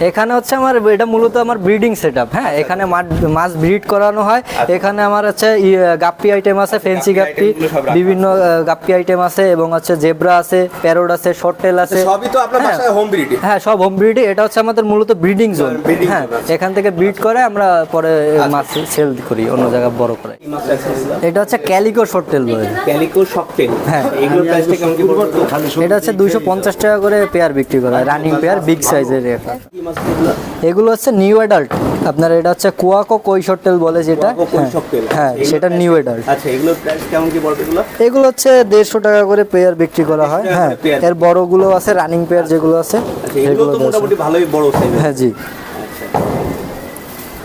এখানে হচ্ছে আমার এটা মূলত আমার ব্রিডিং সেট হ্যাঁ? এখানে মাঠ- মাছ ব্রিড করানো হয়। এখানে আমার হচ্ছে গাপ্পি আইটেম আছে ফেন্সি গাপ্পি বিভিন্ন গাপ্পি আইটেম আছে এবং হচ্ছে জেব্রা আছে প্যারোড আছে শর্ট টেল আছে সবই তো আপনার হ্যাঁ। বাসায় হোম ব্রিডিং হ্যাঁ সব হোম ব্রিডে এটা হচ্ছে আমাদের মূলত ব্রিডিং জোন হ্যাঁ এখান থেকে ব্রিড করে আমরা পরে মাছ সেল করি অন্য জায়গায় বড় করে। এটা হচ্ছে ক্যালিকো শর্ট টেল বলে। ক্যালিকো শকটেল হ্যাঁ। এগুলো প্রাইসটা কেমন কি পড়বে এটা হচ্ছে দুইশো পঞ্চাশ টাকা করে পেয়ার বিক্রি করা হয় রানিং পেয়ার বিগ সাইজের এগুলো? হচ্ছে নিউ অ্যাডাল্ট আপনার এটা হচ্ছে কুয়াকো কৈশোরটেল শর্ট টেল বলে যেটা। tail। হ্যাঁ আচ্ছা, সেটা নিউ এডাল্ট অ্যাডাল্ট আচ্ছা এগুলো প্রাইস কেমন কি পড়বে এগুলো? এগুলো হচ্ছে দেড়শো টাকা করে পেয়ার বিক্রি করা হয়। হ্যাঁ এর বড়গুলো আছে রানিং পেয়ার যেগুলো আছে আচ্ছা এগুলো তো মোটামুটি ভালোই বড় সাইজ হ্যাঁ জি।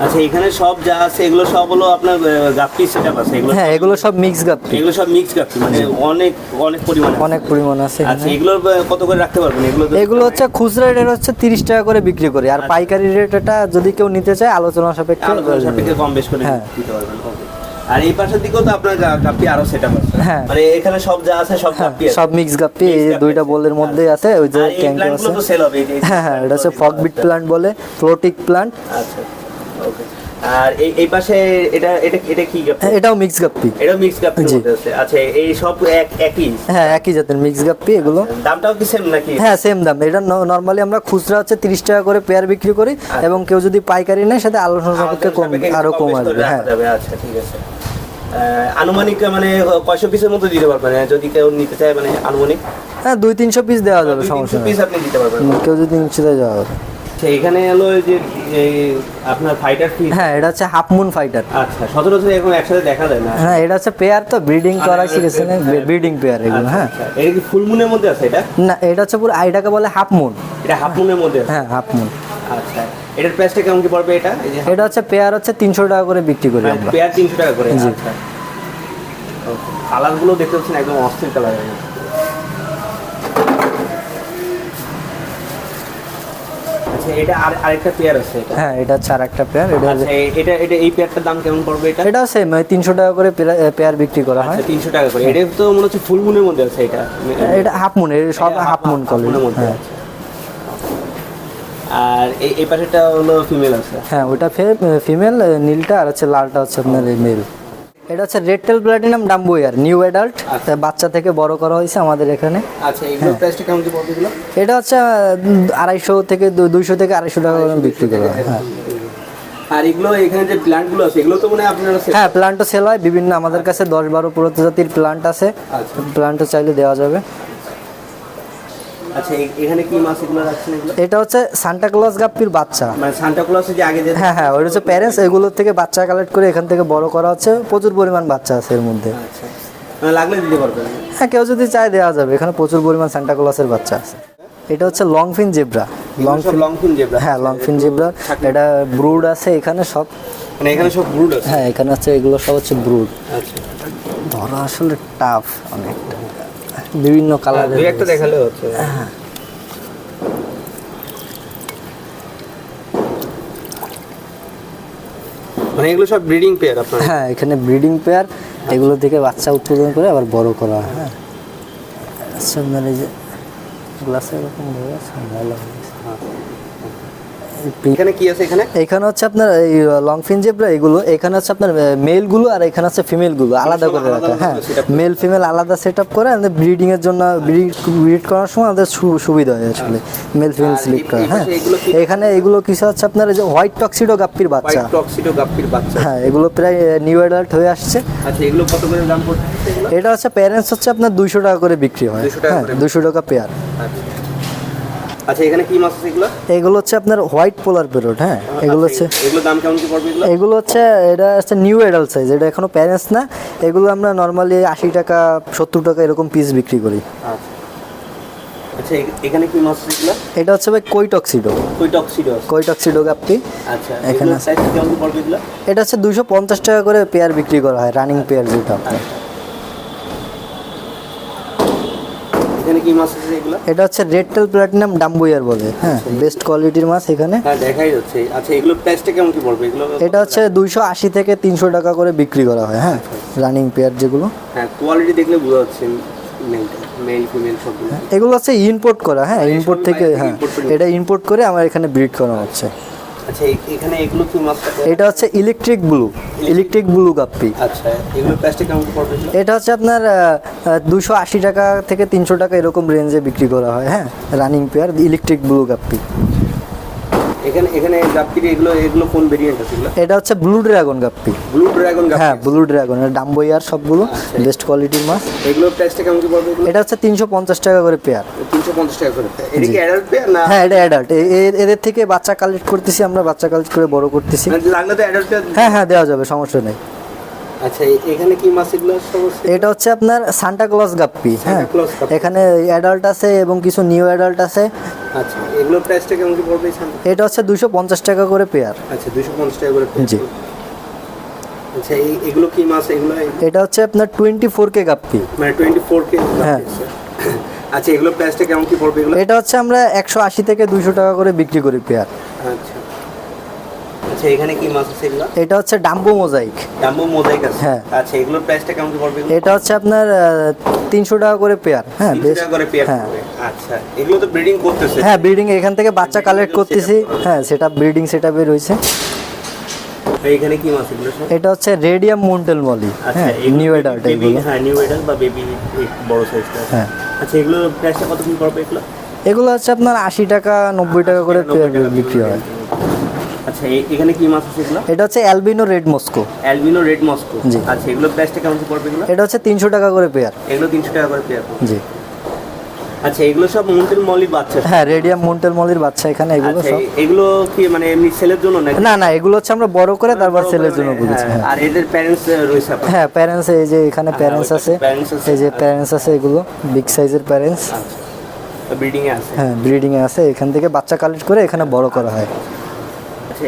আচ্ছা এখানে সব যা আছে এগুলো সব হলো আপনার গাপ্পি সেটআপ আছে এগুলো হ্যাঁ এগুলো সব মিক্স গাপ্পি। এগুলো সব মিক্স গাপ্পি মানে অনেক অনেক পরিমাণে। অনেক পরিমাণ আছে আচ্ছা আহ, কত করে রাখতে পারবেন? এগুলো এগুলো হচ্ছে খুচরা রেট হচ্ছে তিরিশ টাকা করে বিক্রি করি। আর পাইকারি রেট এটা যদি কেউ নিতে চায় আলোচনা সাপেক্ষে আলোচনা সাপেক্ষে কম বেশ করে হ্যাঁ। দিতে পারবেন okay। আর এই পাশের দিকেও তো আপনার গাপ্পি আরও সেটআপ আছে। হ্যাঁ। মানে এখানে সব যা আছে সব গাপ্পি আছে। সব মিক্স গাপ্পি এই দুইটা বোলের মধ্যেই আছে ওই যে ট্যাঙ্ক আছে। হ্যাঁ হ্যাঁ এটা হচ্ছে ফক বিট প্লান্ট বলে ফ্লোটিক প্লান্ট আচ্ছা। আর এই এই পাশে এটা এটা এটা কি গাপ্পি? এটাও মিক্স গাপ্পি। এটা মিক্স। আছে। আচ্ছা এই সব এক একই? হ্যাঁ একই জাতের মিক্স গাপ্পি এগুলো। দামটাও কি সেম নাকি? হ্যাঁ সেম দাম। এটা নর্মালি আমরা খুচরা হচ্ছে তিরিশ টাকা করে পেয়ার বিক্রি করি এবং কেউ যদি পাইকারি নেয় সাথে আলোচনা সাপেক্ষে কম আরও কম আসবে হ্যাঁ। যাবে, আচ্ছা ঠিক আছে। আনুমানিক মানে কয়শো পিসের মতো দিতে পারবেন? হ্যাঁ, যদি কেউ নিতে চায় মানে আনুমানিক? হ্যাঁ দুই তিনশো পিস দেওয়া যাবে সমস্যা পিস আপনি দিতে পারবেন। কেউ যদি নিচ্ছে দেওয়া যাবে। আচ্ছা এখানে হলো যে এই আপনার ফাইটার ফিস হ্যাঁ এটা হচ্ছে হাফ মুন ফাইটার আচ্ছা সচরাচর এখন একসাথে দেখা যায় না? হ্যাঁ এটা হচ্ছে পেয়ার তো ব্রিডিং করা শিখেছে ব্রিডিং পেয়ার এগুলো হ্যাঁ। আচ্ছা এটা কি ফুল মুনের মধ্যে আছে এটা? না এটা হচ্ছে পুরো আইটাকে বলে হাফ মুন এটা হাফ মুনের মধ্যে হ্যাঁ হাফ মুন আচ্ছা এটার প্রাইসটা কেমন কি পড়বে এটা? এটা হচ্ছে পেয়ার হচ্ছে তিনশো টাকা করে বিক্রি করি আমরা। পেয়ার তিনশো টাকা করে জি। আচ্ছা। কালারগুলো দেখতে পাচ্ছেন একদম অস্থির কালার আচ্ছা এটা আর আরেকটা পেয়ার আছে এটা। হ্যাঁ এটা হচ্ছে আর একটা পেয়ার এটা আচ্ছা এটা এটা এই পেয়ারটার দাম কেমন পড়বে এটা? সেম তিনশো টাকা করে পেয়ার বিক্রি করা হয়। আচ্ছা তিনশো টাকা করে। এটা তো মনে হচ্ছে ফুল মুনের মধ্যে আছে এটা। এটা হাফ মুন এটা সব হাফ মুন মধ্যে হ্যাঁ। আছে। আর এই হলো ফিমেল আছে। হ্যাঁ ওটা ফিমেল নীলটা আর হচ্ছে লালটা হচ্ছে আপনার মেল এটা হচ্ছে red tail platinum dumbo ear new adult আচ্ছা। বাচ্চা থেকে বড় করা হয়েছে আমাদের এখানে। আচ্ছা প্রাইসটা কেমন এগুলো এটা হচ্ছে আড়াইশো থেকে দুইশো থেকে আড়াইশো টাকা করে বিক্রি করা হয়। হ্যাঁ। আর এগুলো এখানে যে প্ল্যান্টগুলো আছে এগুলো তো মানে আপনারা হ্যাঁ প্লান্টও সেল হয়। বিভিন্ন আমাদের কাছে দশ বারো প্রজাতির প্ল্যান্ট আছে। প্ল্যান্টও প্লান্টও চাইলে দেওয়া যাবে। আচ্ছা এখানে কি মাছ এগুলো রাখছেন এগুলো? এটা হচ্ছে সান্টা ক্লজ গাপ্পির বাচ্চা। মানে সান্টা ক্লসে যে আগে যে হ্যাঁ হ্যাঁ ওটা হচ্ছে প্যারেন্টস এগুলোর থেকে বাচ্চা কালেক্ট করে এখান থেকে বড় করা হচ্ছে। প্রচুর পরিমাণ বাচ্চা আছে এর মধ্যে। আচ্ছা। মানে লাগলে দিতে পারবেন। হ্যাঁ কেউ যদি চায় দেওয়া যাবে। এখানে প্রচুর পরিমাণ সান্টা ক্লসের বাচ্চা আছে। এটা হচ্ছে long fin zebra long fin zebra হ্যাঁ লং ফিন জেব্রা এটা ব্রুড আছে এখানে সব। মানে এখানে সব ব্রুড আছে? হ্যাঁ এখানে হচ্ছে এগুলো সব হচ্ছে ব্রুড আচ্ছা। ধরা আসলে টাফ অনেকটা। বিভিন্ন দুই একটা দেখালে হচ্ছে। মানে এগুলো সব ব্রিডিং পেয়ার আপনার? হ্যাঁ এখানে ব্রিডিং পেয়ার এগুলো থেকে বাচ্চা উৎপাদন করে আবার বড় করা হয়। হ্যাঁ আচ্ছা আপনার এই যে গ্লাসে এরকম ভাবে। এই pink- এখানে কি আছে এখানে? এখানে হচ্ছে আপনার এই লং ফিন জেব্রা এগুলো এখানে হচ্ছে আপনার মেলগুলো আর এখানে হচ্ছে ফিমেলগুলো আলাদা করে আলাদা রাখা হ্যাঁ। মেল ফিমেল আলাদা সেট আপ করে আমাদের ব্রিডিং এর জন্য ব্রিড করার সময় আমাদের সুবিধা হয় আসলে মেল ফিমেল সিলেক্ট করা হ্যাঁ? এখানে এগুলো কিছু হচ্ছে আপনার এই যে হোয়াইট টক্সিডো গাপ্পির বাচ্চা। টক্সিডো গাপ্পির বাচ্চা। হ্যাঁ এগুলো প্রায় নিউ অ্যাডাল্ট হয়ে আসছে। আচ্ছা এগুলো কত করে দাম পড়ছে এটা হচ্ছে প্যারেন্টস হচ্ছে আপনার দুইশো টাকা করে বিক্রি হয়। 200 টাকা হ্যাঁ করে। পেয়ার আচ্ছা। আচ্ছা এখানে কি মাছ আছে এগুলো? এগুলো হচ্ছে আপনার হোয়াইট পোলার পেরোড হ্যাঁ। এগুলো হচ্ছে আচ্ছা, এগুলো দাম কেমন কি পড়বে এগুলো? এগুলো হচ্ছে এটা হচ্ছে নিউ অ্যাডাল্ট সাইজ এটা এখনও প্যারেন্টস না। এগুলো আমরা নর্মালি আশি টাকা সত্তর টাকা এরকম পিস বিক্রি করি। আচ্ছা। আচ্ছা এখানে কি মাছ এগুলো? এটা হচ্ছে ভাই কই টক্সিডো কই টক্সিডো কই টক্সিডো গাপটি। আচ্ছা এখানে এখানে সাইজ কেমন পড়বে এগুলো? এটা হচ্ছে দুশো পঞ্চাশ টাকা করে পেয়ার বিক্রি করা হয় রানিং পেয়ার যেটা। আপনার কি মাছ আছে এগুলো? এটা হচ্ছে রেড টেল প্লাটিনাম ডাম্বুয়ার বলে হ্যাঁ বেস্ট কোয়ালিটির মাছ এখানে। হ্যাঁ দেখাই যাচ্ছে। আচ্ছা এগুলো প্রাইসটা কেমন কি পড়বে? এগুলো এটা হচ্ছে দুইশো আশি থেকে তিনশো টাকা করে বিক্রি করা হয় হ্যাঁ রানিং পেয়ার যেগুলো। হ্যাঁ কোয়ালিটি দেখলে বোঝা যাচ্ছে এগুলো হচ্ছে ইম্পোর্ট করা হ্যাঁ ইম্পোর্ট থেকে হ্যাঁ এটা ইম্পোর্ট করে আমার এখানে ব্রিড করা হচ্ছে। আচ্ছা এখানে এগুলো কি মাছটা এটা হচ্ছে electric blue electric blue guppy. আচ্ছা এগুলো প্লাস্টিক কেমন পড়বে এটা হচ্ছে আপনার দুশো আশি টাকা থেকে তিনশো টাকা এরকম রেঞ্জে বিক্রি করা হয় হ্যাঁ? Running pair electric blue guppy. এখানে এখানে গাপ্পির এগুলো এগুলো কোন ভেরিয়েন্ট আছে এটা হচ্ছে blue dragon guppy. Blue dragon হ্যাঁ ব্লু ড্রাগন ডাম্বইয়ার সবগুলো বেস্ট কোয়ালিটির মাছ। এগুলো প্রাইসটা কেমন কি পড়বে এগুলো? এটা হচ্ছে তিনশো পঞ্চাশ টাকা করে পেয়ার তিনশো পঞ্চাশ টাকা করে। এটা কি অ্যাডাল্ট পেয়ার না? হ্যাঁ এটা অ্যাডাল্ট এদের থেকে বাচ্চা কালেক্ট করতেছি আমরা বাচ্চা কালেক্ট করে বড় করতেছি। মানে লাগলে তো অ্যাডাল্ট পেয়ার হ্যাঁ হ্যাঁ দেওয়া যাবে সমস্যা নেই। আচ্ছা এখানে কি মাছ এগুলো এটা হচ্ছে আপনার সান্টা ক্লজ গাপ্পি হ্যাঁ। এখানে অ্যাডাল্ট আছে এবং কিছু নিউ অ্যাডাল্ট আছে। আচ্ছা এগুলো প্রাইসটা কেমন কি পড়বে এটা হচ্ছে দুশো পঞ্চাশ টাকা করে পেয়ার আচ্ছা দুশো পঞ্চাশ টাকা করে জি। আচ্ছা এই এগুলো কি মাছ এগুলো এটা হচ্ছে আপনার টোয়েন্টি ফোর কে গাপ্পি। মানে টোয়েন্টি ফোর কে হ্যাঁ। আচ্ছা এগুলো প্রাইসটা কেমন কি পড়বে এগুলো? এটা হচ্ছে আমরা একশো আশি থেকে দুশো টাকা করে বিক্রি করি পেয়ার। আচ্ছা। আচ্ছা এখানে কি মাছ আছে এগুলো? এটা হচ্ছে ডাম্বো মোজাইক। ডাম্বো মোজাইক আছে? হ্যাঁ। আচ্ছা এগুলোর প্রাইসটা কেমন কি পড়বে এটা হচ্ছে আপনার তিনশো টাকা করে পেয়ার হ্যাঁ বেশ টাকা করে পেয়ার হ্যাঁ। আচ্ছা এগুলো তো ব্রিডিং করতেছে? হ্যাঁ ব্রিডিং এখান থেকে বাচ্চা কালেক্ট করতেছি হ্যাঁ সেটা ব্রিডিং সেটা বের হয়েছে এখানে কি মাছ এগুলো এটা হচ্ছে রেডিয়াম মন্টেল মলি। আচ্ছা হ্যাঁ নিউ baby- এগুলো। হ্যাঁ নিউ এডাল্ট বা বেবি বড় সাইজটা হ্যাঁ। আচ্ছা এগুলো প্রাইসটা কত কি পড়বে এগুলো? এগুলো হচ্ছে আপনার আশি টাকা নব্বই টাকা করে পেয়ার বিক্রি হয়। আচ্ছা এখানে কি মাছ আছে এগুলো? এটা হচ্ছে albino red Moscow albino red Moscow. আচ্ছা এগুলো প্রাইসটা কেমন পড়বে এগুলো? এটা হচ্ছে তিনশো টাকা করে পেয়ার এগুলো তিনশো টাকা করে পেয়ার জি। আচ্ছা এগুলো সব মুন্টেল মলির বাচ্চা হ্যাঁ রেডিয়াম মন্টেল মলির বাচ্চা এখানে এগুলো আচ্ছা সব। এগুলো কি মানে এমনি সেলের জন্য নাকি? না না এগুলো হচ্ছে আমরা বড় করে তারপর সেলের জন্য করেছি হ্যাঁ, হ্যাঁ। আর এদের প্যারেন্টস রয়েছে হ্যাঁ প্যারেন্টস এই যে এখানে প্যারেন্টস আছে এই যে প্যারেন্টস আছে এগুলো বিগ সাইজের প্যারেন্টস আচ্ছা ব্রিডিং এ আছে। হ্যাঁ ব্রিডিং এ আছে এখান থেকে বাচ্চা কালেক্ট করে এখানে বড় করা হয়। আচ্ছা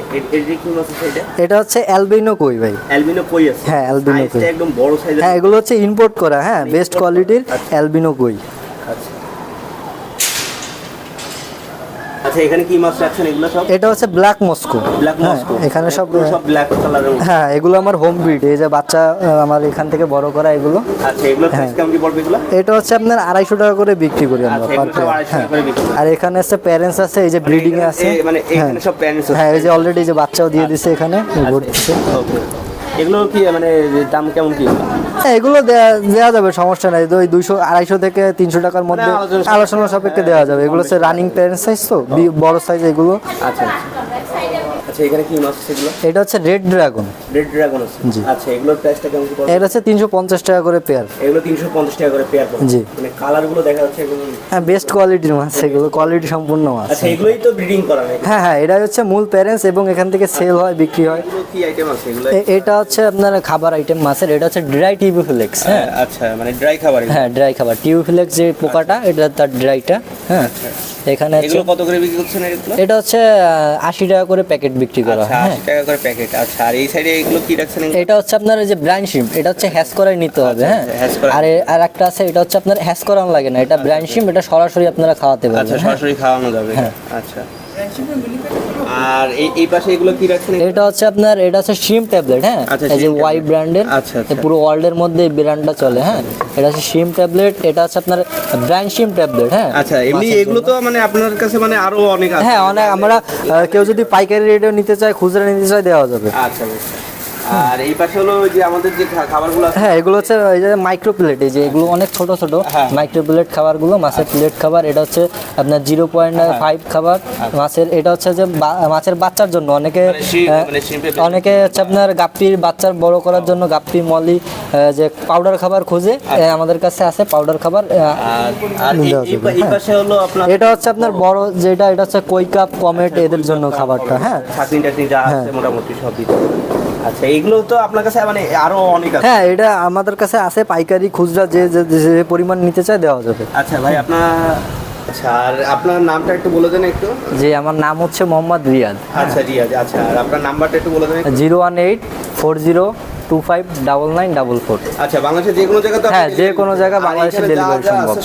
এটা? হচ্ছে অ্যালবিনো কই ভাই। অ্যালবিনো কই আছে? হ্যাঁ, টা কই। একদম বড় সাইজের হ্যাঁ এগুলো হচ্ছে ইম্পোর্ট করা হ্যাঁ বেস্ট কোয়ালিটির অ্যালবিনো কই আচ্ছা আচ্ছা এখানে কি মাছ রাখছেন? এগুলো সব? এটা হচ্ছে ব্ল্যাক মস্কো ব্ল্যাক হ্যাঁ মস্কো এখানে সব সব ব্ল্যাক কালারের হ্যাঁ এগুলো আমার হোম ব্রিড এই যে বাচ্চা আমার এখান থেকে বড় করা এগুলো। আচ্ছা এগুলো প্রাইস কেমন কি পড়বে এগুলো? এটা হচ্ছে আপনার আড়াইশো টাকা করে বিক্রি করি আমরা আচ্ছা, পার এগুলো সব 250 টাকা করে বিক্রি করেন। আর এখানে আছে প্যারেন্টস আছে এই যে ব্রিডিং এ আছে। মানে হ্যাঁ। এখানে সব প্যারেন্টস আছে হ্যাঁ এই যে অলরেডি যে বাচ্চাও দিয়ে দিছে এখানে ঘুরতেছে। ওকে এগুলো কি মানে দাম কেমন কি? হ্যাঁ এগুলো দেওয়া যাবে সমস্যা নাই। ওই দুইশো আড়াইশো থেকে তিনশো টাকার মধ্যে মানে আলোচনা সাপেক্ষে- দেওয়া যাবে। এগুলো হচ্ছে রানিং প্যান্ট সাইজ তো বড় সাইজ এগুলো। আচ্ছা। আচ্ছা আচ্ছা এখানে কি মাছ এটা হচ্ছে রেড ড্রাগন রেড ড্রাগন আছে। আচ্ছা এগুলোর প্রাইসটা কেমন কি এটা হচ্ছে তিনশো পঞ্চাশ টাকা করে পেয়ার এগুলো তিনশো পঞ্চাশ টাকা করে পেয়ার জি। মানে কালারগুলো দেখা যাচ্ছে এগুলো হ্যাঁ বেস্ট কোয়ালিটির মাছ এগুলো কোয়ালিটি সম্পূর্ণ মাছ। আচ্ছা এগুলোই তো ব্রিডিং করা নাকি হ্যাঁ হ্যাঁ এটাই হচ্ছে মূল প্যারেন্টস এবং এখান থেকে সেল হয় বিক্রি হয়। কি আইটেম আছে? এগুলো এটা হচ্ছে আপনার খাবার আইটেম মাছের এটা হচ্ছে ড্রাই টিউবিফ্লেক্স হ্যাঁ আচ্ছা মানে ড্রাই খাবার হ্যাঁ ড্রাই খাবার। টিউবিফ্লেক্স যে পোকাটা এটা তার ড্রাইটা হ্যাঁ এখানে এগুলো কত করে বিক্রি করছেন এটা হচ্ছে আশি টাকা করে প্যাকেট বিক্রি করা আচ্ছা হয়। হ্যাঁ আশি টাকা করে প্যাকেট। আচ্ছা আর এই সাইডে এগুলো কি রাখছেন এটা হচ্ছে আপনার এই যে ব্র্যান্ড শিম এটা হচ্ছে হ্যাশ করে নিতে হবে হ্যাঁ? আচ্ছা, আর আর একটা আছে এটা হচ্ছে আপনার হ্যাশ করানো লাগে না এটা ব্র্যান্ড শিম এটা সরাসরি আপনারা খাওয়াতে আচ্ছা পারবেন আচ্ছা সরাসরি খাওয়ানো যাবে। হ্যাঁ। আচ্ছা। আর এই এই পাশে এগুলো কি রাখছেন? এটা হচ্ছে আপনার এটা হচ্ছে শিম ট্যাবলেট হ্যাঁ? আচ্ছা, এই যে ওয়াই ব্র্যান্ডের আচ্ছা, আচ্ছা। পুরো ওয়ার্ল্ডের মধ্যে ব্র্যান্ডটা চলে হ্যাঁ? এটা হচ্ছে শিম ট্যাবলেট এটা হচ্ছে আপনার ব্র্যান্ড শিম ট্যাবলেট হ্যাঁ? আচ্ছা এমনি এগুলো তো মানে আপনার কাছে মানে আরও অনেক আছে। হ্যাঁ অনেক আমরা কেউ যদি পাইকারি রেটে নিতে চায় খুচরা নিতে চায় দেওয়া যাবে। আচ্ছা বেশ। আর এই পাশে হলো যে আমাদের যে খাবারগুলো আছে। হ্যাঁ এগুলো হচ্ছে এই যে মাইক্রো প্লেট এই যে এগুলো অনেক ছোট ছোট হ্যাঁ। মাইক্রো প্লেট খাবারগুলো মাছের প্লেট খাবার এটা হচ্ছে আপনার জিরো পয়েন্ট ফাইভ খাবার মাছের এটা হচ্ছে যে মাছের বাচ্চার জন্য অনেকে মানে মানে অনেকে হচ্ছে আপনার গাপ্পির বাচ্চার বড় করার জন্য গাপ্পি মলি যে পাউডার খাবার খোঁজে আমাদের কাছে আছে পাউডার খাবার হ্যাঁ। পাশে হলো আপনার এটা হচ্ছে আপনার বড় যেটা এটা হচ্ছে কই কাপ কমেট এদের জন্য খাবারটা হ্যাঁ। মোটামুটি সব দিতে আচ্ছা এইগুলো তো আপনার কাছে মানে আরও অনেক আছে। হ্যাঁ এটা আমাদের কাছে আছে পাইকারি খুচরা যে যে- পরিমাণ নিতে চায় দেওয়া যাবে। আচ্ছা ভাই আপনার আচ্ছা আর আপনার নামটা একটু বলে দেন একটু। আমার নাম হচ্ছে মোহাম্মদ রিয়াদ। আচ্ছা রিয়াজ আচ্ছা আর আপনার নাম্বারটা একটু বলে দেন zero one eight four zero two five double nine double four. আচ্ছা বাংলাদেশের যে কোনো জায়গাতে হ্যাঁ, যে কোনো জায়গা বাংলাদেশে delivery সম্ভব।